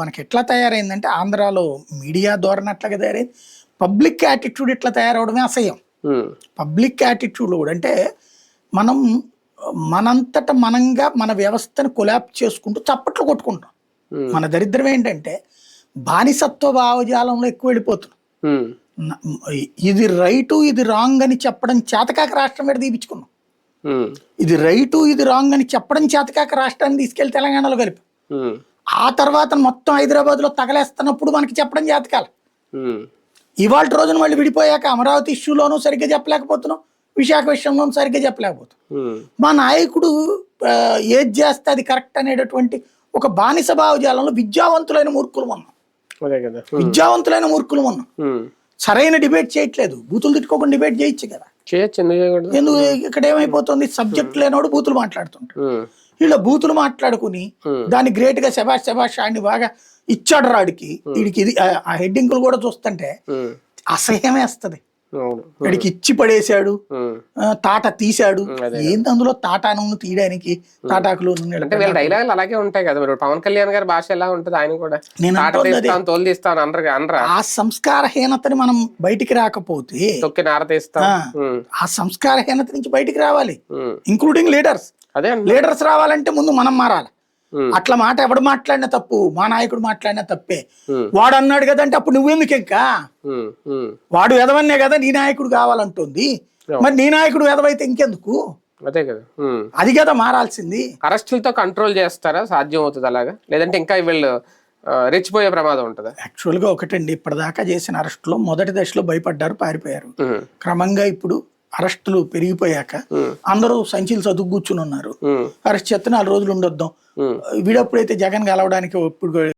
మనకి ఎట్లా తయారైందంటే ఆంధ్రాలో మీడియా ధోరణి అట్లాగే తయారైంది. పబ్లిక్ యాటిట్యూడ్ ఇట్లా తయారవడమే అసహ్యం. పబ్లిక్ యాటిట్యూడ్ కూడా అంటే మనం మనంతట మనంగా మన వ్యవస్థను కొలాప్ చేసుకుంటూ చప్పట్లు కొట్టుకుంటాం మన దరిద్రం ఏంటంటే బానిసత్వ భావజాలంలో ఎక్కువ వెళ్ళిపోతున్నాం. ఇది రైటు ఇది రాంగ్ అని చెప్పడం చేతకాక రాష్ట్రం మీద తీపించుకున్నాం ఇది రైటు ఇది రాంగ్ అని చెప్పడం చేతకాక రాష్ట్రాన్ని తీసుకెళ్ళి తెలంగాణలో కలిపి. ఆ తర్వాత మొత్తం హైదరాబాద్లో తగలేస్తున్నప్పుడు మనకి చెప్పడం చేతకాల ఉమ్, ఇవాళ రోజున మళ్ళీ విడిపోయాక అమరావతి ఇష్యూలోనూ సరిగ్గా చెప్పలేకపోతున్నాం విశాఖ విషయంలోనూ సరిగ్గా చెప్పలేకపోతున్నాం. మా నాయకుడు ఏది చేస్తే అది కరెక్ట్ అనేటటువంటి ఒక బానిస భావజాలంలో విద్యావంతులైన మూర్ఖులు ఉన్నాం విద్యావంతులైన మూర్ఖులు ఉన్నాం. సరైన డిబేట్ చేయట్లేదు. బూతులు తిట్టుకోకుండా డిబేట్ చేయొచ్చు కదా. చేయొచ్చు ఎందుకు ఇక్కడ ఏమైపోతుంది? సబ్జెక్ట్ లేనోడు బూతులు మాట్లాడుతుంటాడు. వీళ్ళ బూతులు మాట్లాడుకుని. దాన్ని గ్రేట్గా శబాష్ శబాష్ ఆడిని బాగా ఇచ్చాడు రాడికి. వీడికి ఇది ఆ- హెడ్డింగ్లు కూడా చూస్తుంటే ఉమ్, అసహ్యం వేస్తది. వీడికి ఇచ్చి పడేశాడు. తాట తీశాడు. ఏంది అందులో తాటాను తీయడానికి? తాటాకులు అంటే వీళ్ళ డైలాగులు అలాగే ఉంటాయి కదా మరి. పవన్ కళ్యాణ్ గారి భాష ఎలా ఉంటది ఆయన కూడా? నేను తోలు తీస్తాను అనరు అనరా? ఆ సంస్కారహీనతని మనం బయటికి రాకపోతే తొక్కి నార తీస్తాం. ఆ. సంస్కారహీనత నుంచి బయటికి రావాలి. ఇంక్లూడింగ్ లీడర్స్ అదే లీడర్స్ రావాలంటే ముందు మనం మారాలి. అట్లా మాట ఎవడు మాట్లాడినా తప్పు మా నాయకుడు మాట్లాడినా తప్పే. వాడు అన్నాడు కదా అంటే అప్పుడు నువ్వెందుకు ఇంకా. వాడు ఎదవన్నే కదా నీ నాయకుడు కావాలంటుంది. మరి నీ నాయకుడు ఎదవైతే ఇంకెందుకు? అదే కదా. అది కదా మారాల్సింది. అరెస్టులతో కంట్రోల్ చేస్తారా? సాధ్యం అవుతుంది అలాగా? లేదంటే ఇంకా వీళ్ళు రెచ్చిపోయే ప్రమాదం ఉంటుందా? యాక్చువల్గా ఒకటండి ఇప్పటిదాకా చేసిన అరెస్టులో మొదటి దశలో భయపడ్డారు పారిపోయారు. క్రమంగా ఇప్పుడు అరెస్టులు పెరిగిపోయాక అందరూ సంచులు చదువు కూర్చుని ఉన్నారు. అరెస్ట్ చేస్తే నాలుగు రోజులు ఉండొద్దాం. వీడప్పుడైతే జగన్ కలవడానికి ఇప్పుడు